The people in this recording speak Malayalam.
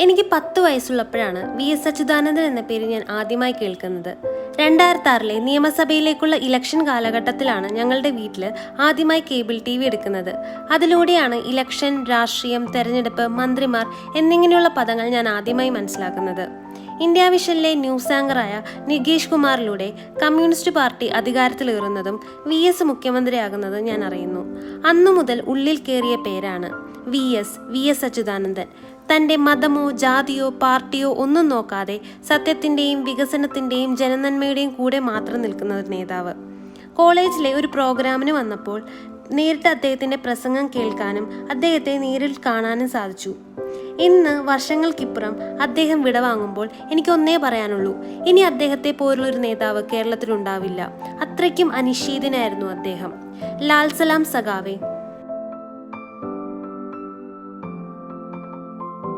എനിക്ക് പത്ത് വയസ്സുള്ളപ്പോഴാണ് വി എസ് അച്യുതാനന്ദൻ എന്ന പേര് ഞാൻ ആദ്യമായി കേൾക്കുന്നത്. രണ്ടായിരത്തി ആറിലെ നിയമസഭയിലേക്കുള്ള ഇലക്ഷൻ കാലഘട്ടത്തിലാണ് ഞങ്ങളുടെ വീട്ടിൽ ആദ്യമായി കേബിൾ ടി വി എടുക്കുന്നത്. അതിലൂടെയാണ് ഇലക്ഷൻ രാഷ്ട്രീയം തെരഞ്ഞെടുപ്പ് മന്ത്രിമാർ എന്നിങ്ങനെയുള്ള പദങ്ങൾ ഞാൻ ആദ്യമായി മനസ്സിലാക്കുന്നത്. ഇന്ത്യ വിഷനിലെ ന്യൂസ് ആങ്കറായ നികേഷ് കുമാറിലൂടെ കമ്മ്യൂണിസ്റ്റ് പാർട്ടി അധികാരത്തിലേറുന്നതും വി എസ് മുഖ്യമന്ത്രിയാകുന്നതും ഞാൻ അറിയുന്നു. അന്നു മുതൽ ഉള്ളിൽ കയറിയ പേരാണ്. V S V S Achuthanandan. തന്റെ മതമോ ജാതിയോ പാർട്ടിയോ ഒന്നും നോക്കാതെ സത്യത്തിന്റെയും വികസനത്തിന്റെയും ജനനന്മയുടെയും കൂടെ മാത്രം നിൽക്കുന്ന ഒരു നേതാവ്. കോളേജിലെ ഒരു പ്രോഗ്രാമിന് വന്നപ്പോൾ നേരിട്ട് അദ്ദേഹത്തിന്റെ പ്രസംഗം കേൾക്കാനും അദ്ദേഹത്തെ നേരിൽ കാണാനും സാധിച്ചു. ഇന്ന് വർഷങ്ങൾക്കിപ്പുറം അദ്ദേഹം വിടവാങ്ങുമ്പോൾ എനിക്ക് എനിക്കൊന്നേ പറയാനുള്ളൂ. ഇനി അദ്ദേഹത്തെ പോലുള്ളൊരു നേതാവ് കേരളത്തിലുണ്ടാവില്ല. അത്രയ്ക്കും അനിശ്ചിതനായിരുന്നു അദ്ദേഹം. ലാൽസലാം സലാം സഖാവെ